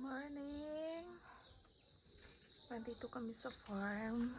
morning. Nandito kami sa farm.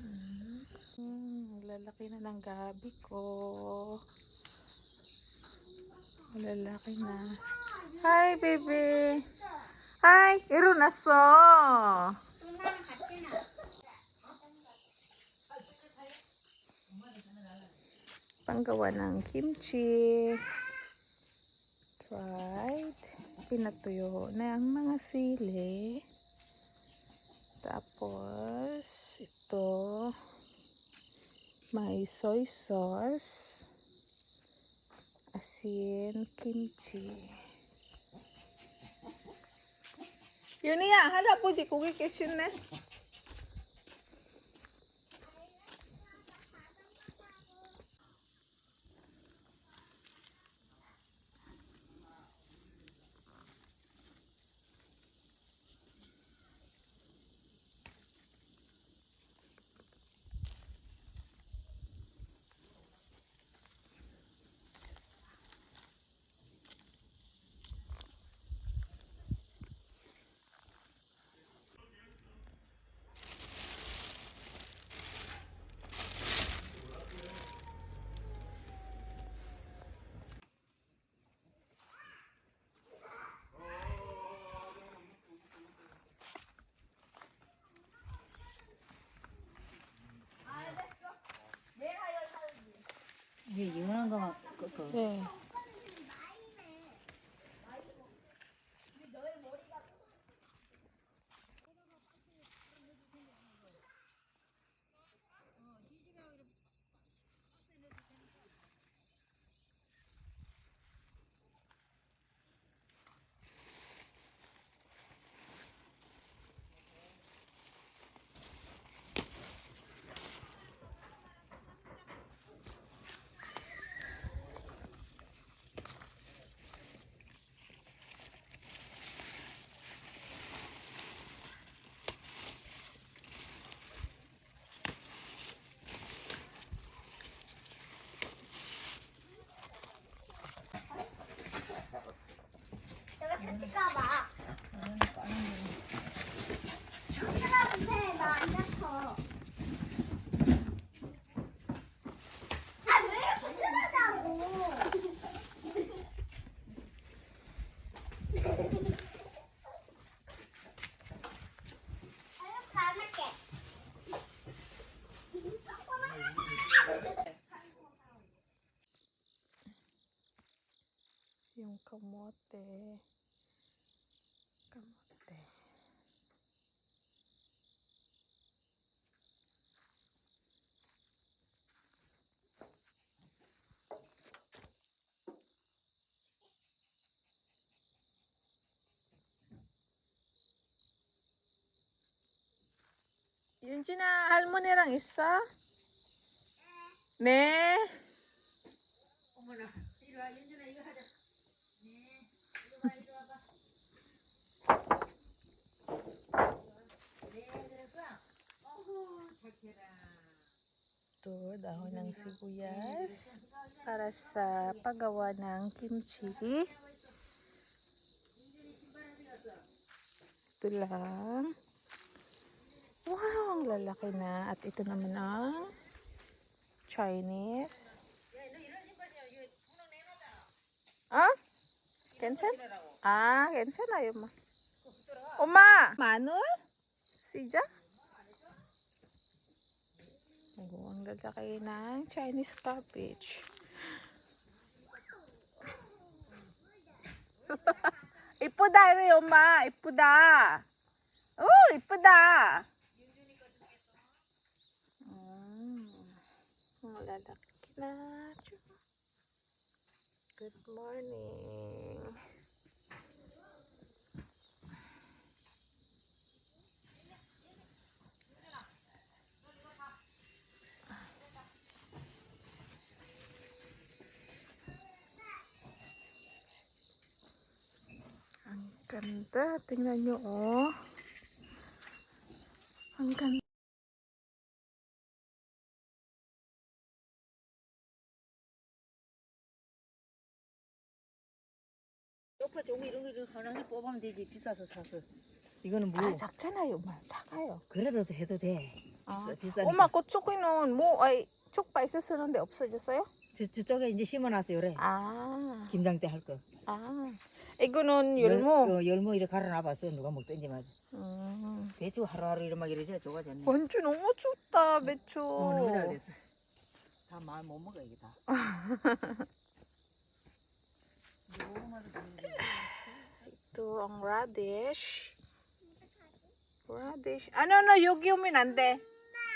Hmm. Lalaki na ng gabi ko. Lalaki na. Hi, baby. Hi, irunaso. Panggawa ng kimchi. Tried. Pinatuyo na ang mga sili. Tapos, ito. May soy sauce. Asin, kimchi. Yun niya, hala po di ko kitchen na. 네. Yun sinahal mo nirang isa? Ne? 어머나 이리 와 윤준아 이거 하자. 네 이리 와 이리 와봐. 네 그랬어. 어후 착해라. Ito, dahon ng sibuyas para sa paggawa ng kimchi. Ito lang. Wow, ang lalaki na. At ito naman ang Chinese. Ah? Kensen? Ah, Kensen ayo ma. Oma! Mano? Sija? Oh, ang lalaki na ng Chinese cabbage. ipuda, Oma! Ipuda! Oh, ipuda! Ipuda! Na. Good morning. Ang ganda. Tingnan nyo, oh. Ang ganda. 쪽파 종이 이런 거 이런 거 하나 하나 뽑으면 되지 비싸서 사서. 이거는 뭐 아 작잖아요, 엄마. 작아요. 그래도 해도 돼. 아. 비싸. 엄마 고추기는 뭐, 아이 쪽파 있었었는데 없어졌어요? 저, 저쪽에 이제 심어놨어 요래. 아, 김장 때 할 거. 아. 이거는 열무. 열, 어, 열무 이렇게 갈아놔봤어. 누가 먹든지 말. 음. 배추 하루하루 이런 막 이러지 좋아졌네. 원주 너무 좋다, 배추. 어, 너무 잘 됐어. 다 말 못 먹어 이게 다. Ito ang radish. Radish. Ano no, yogyo minande.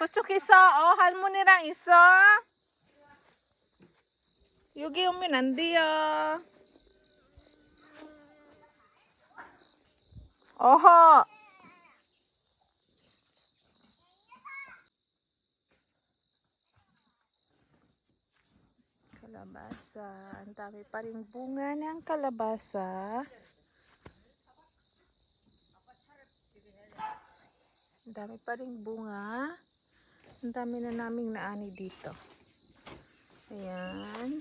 Kochukisa, oh, halmo nirang iso. Yogyo minande, oh. Oho. Kalabasa. Ang dami pa rin bunga ng kalabasa. Kalabasa. Ang dami pa rin bunga. Ang dami na naming naani dito. Ayan.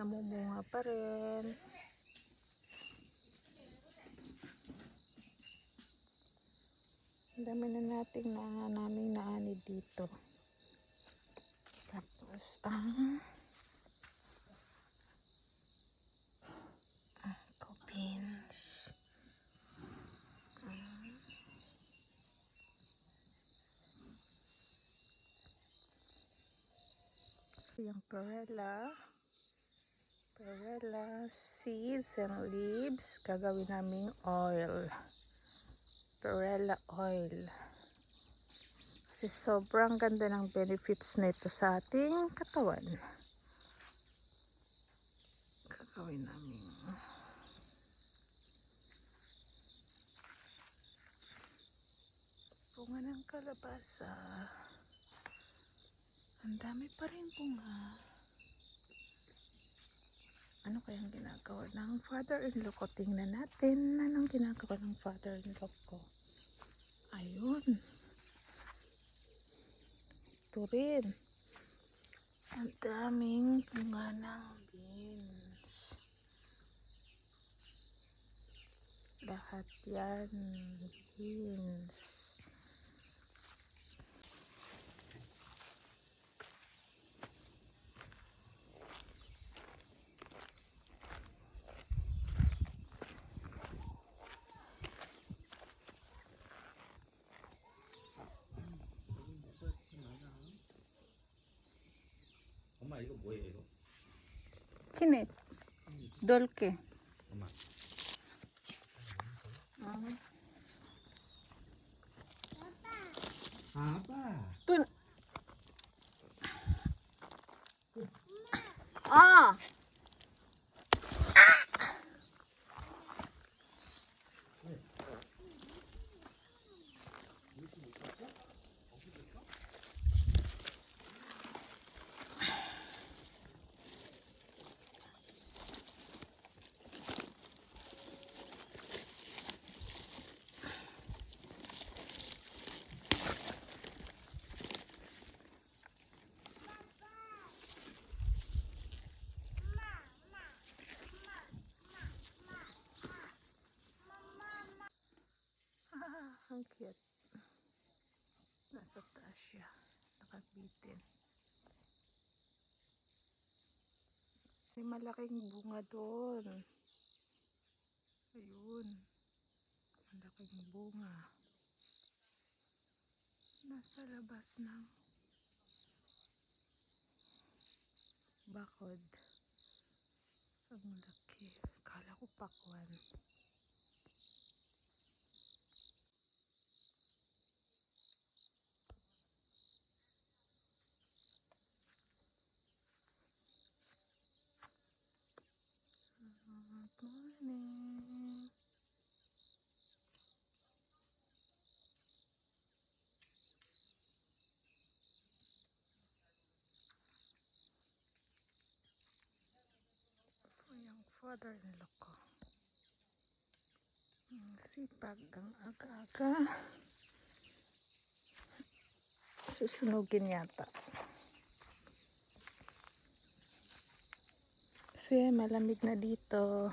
Namumunga pa rin. Ang dami na nating na naming naani dito. Tapos, ang ah, beans. Yung perella. Perella seeds and leaves. Gagawin naming oil. Perella oil. Kasi sobrang ganda ng benefits nito sa ating katawan. Gagawin namin bunga ng kalabasa ang dami pa rin bunga. Ano kayang ginagawa ng father-in-law ko? Tingnan natin anong ginagawa ng father-in-law ko. Ayun. Ito rin. Ang daming bunga ng beans. Lahat yan. Beans. 이거 뭐예요 이거? Dolke. 엄마 ang cute. Nasa taas siya. Nakabitin. May malaking bunga doon. Ayun. Malaking bunga. Nasa labas ng bakod. Ang laki. Kala ko pakwan. Morning. Ito yung father-in-law ko. Ang sipag ang aga-aga. Susunugin yata. Kasi malamig na dito.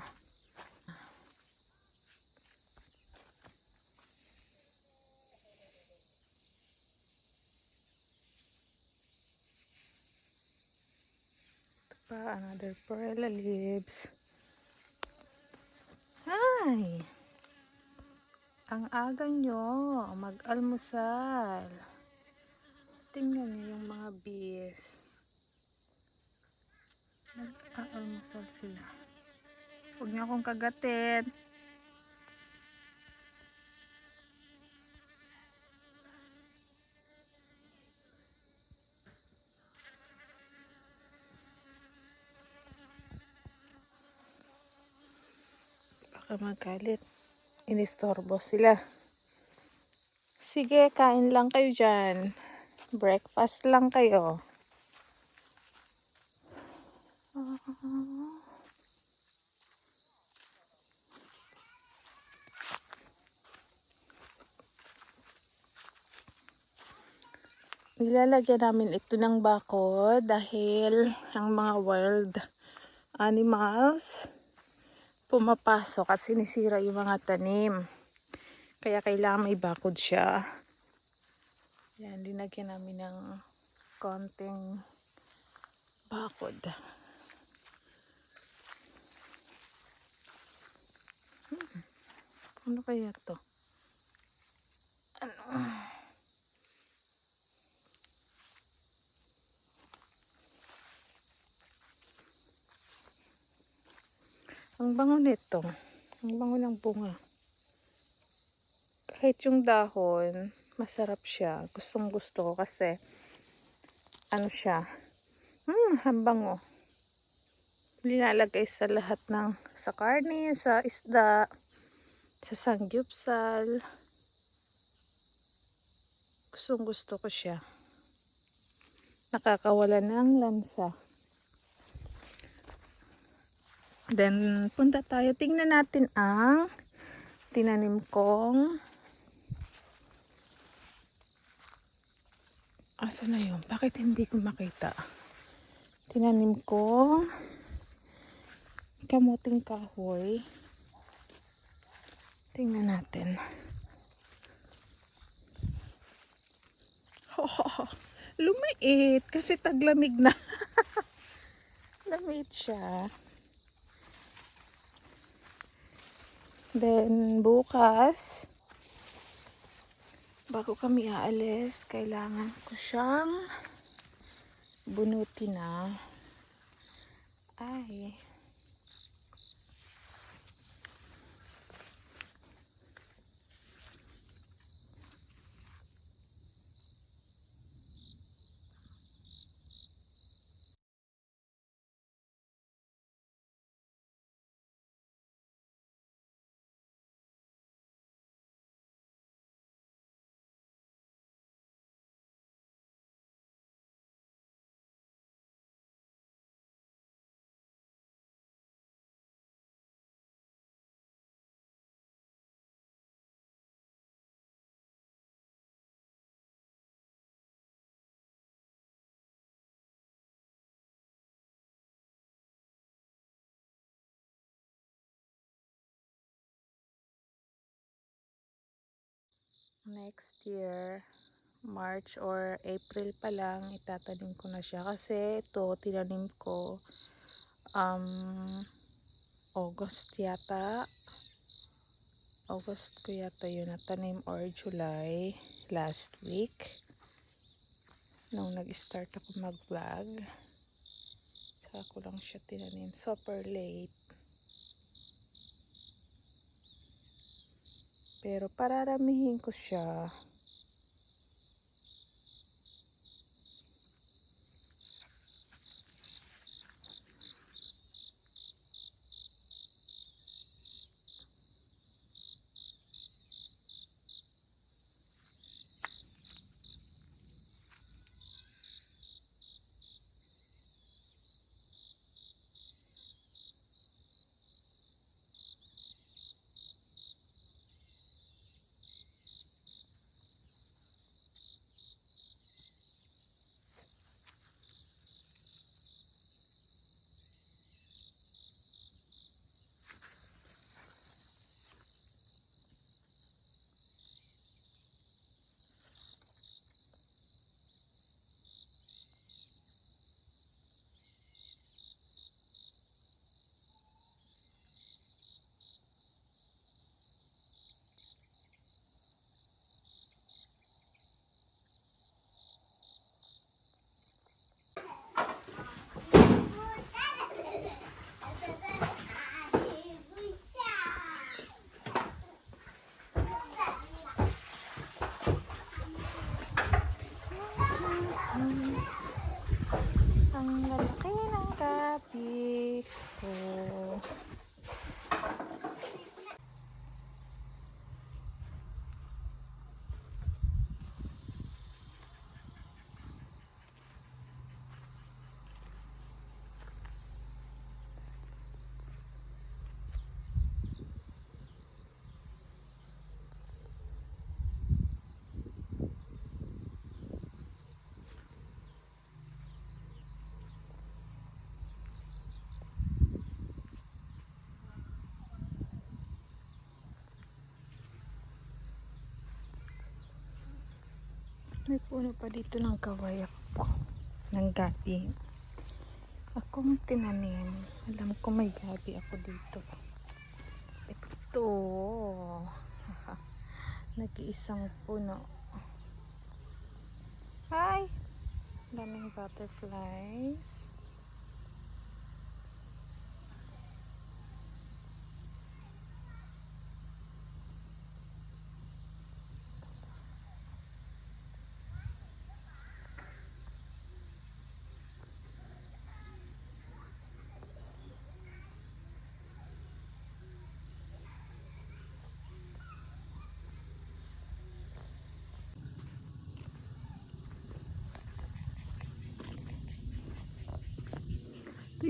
Another perla leaves. Hi! Ang aga nyo, mag-almusal. Tingnan niyo yung mga bees. Nag-aalmusal sila. Huwag niyo akong kagatin. Baka magalit. Inistorbo sila. Sige, kain lang kayo dyan. Breakfast lang kayo. Nilalagyan namin ito ng bako dahil ang mga wild animals pumapasok at sinisira yung mga tanim. Kaya kailangan may bakod siya. Yan, linagyan namin ng konting bakod. Hmm. Ano kaya to? Ano? Ang bango nito. Ang bango ng bunga. Kahit yung dahon, masarap siya. Gustong gusto ko kasi ano siya. Hmm, ang bango. Linalagay sa lahat ng sa karne, sa isda, sa sangyupsal. Gustong gusto ko siya. Nakakawala ng lansa. Then, punta tayo. Tingnan natin ang tinanim kong Asa na yun? Bakit hindi ko makita? Tinanim kong kamuting kahoy. Tingnan natin. lumait kasi taglamig na. Lamig siya. Then, bukas, bago kami aalis, kailangan ko siyang bunuti na. Ay. Next year March or April pa lang itatanim ko na siya. Kasi ito tinanim ko um August yata. August ko yata yun natanim or July last week nung nag-start ako mag vlog saka ko lang siya tinanim. Super late Pero pararamihin ko siya. May puno pa dito ng kawayak ko. Ng gabi. Akong tinanim. Alam ko may gabi ako dito. Ito. Nag-iisang puno. Hi! Daming butterflies.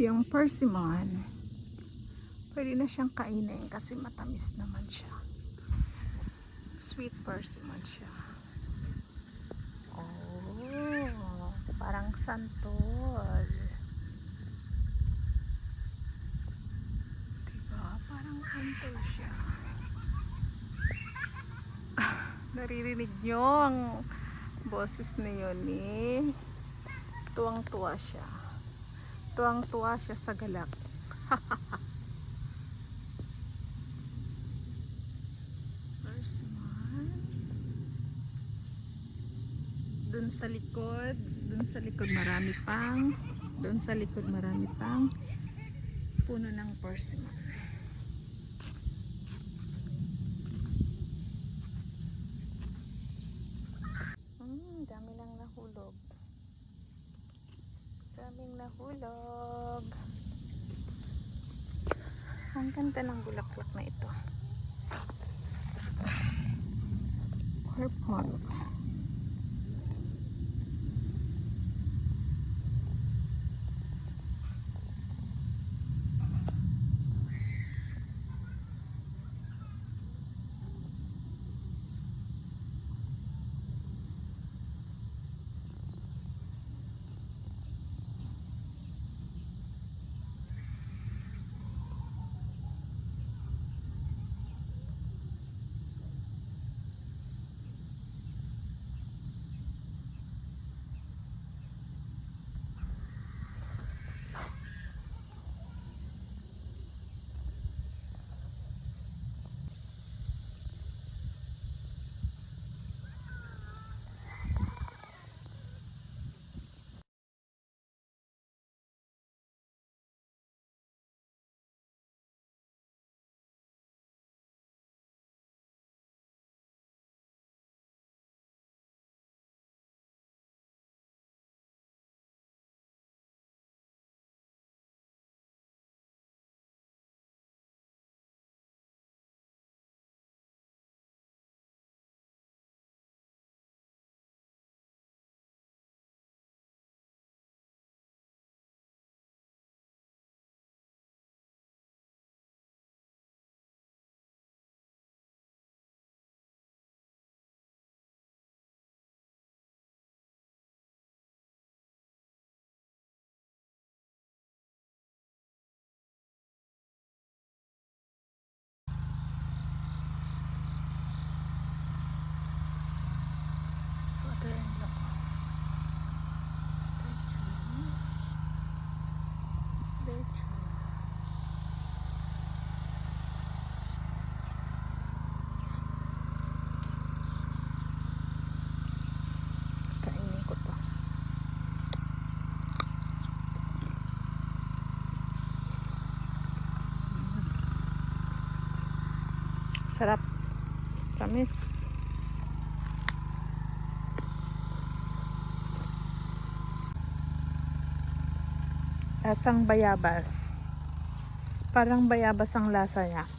Yung persimmon. Pwede na siyang kainin kasi matamis naman siya. Sweet persimmon siya. Oh, parang santol. Diba? Parang santol siya. Naririnig nyo ang boses ni Yoni. Tuwang-tuwa siya. Tuwang-tuwa siya sa galak. First one. Dun sa likod, dun sa likod marami pang, dun sa likod marami pang puno ng persimmon. Sarap. Tamis. Lasang bayabas. Parang bayabas ang lasa niya.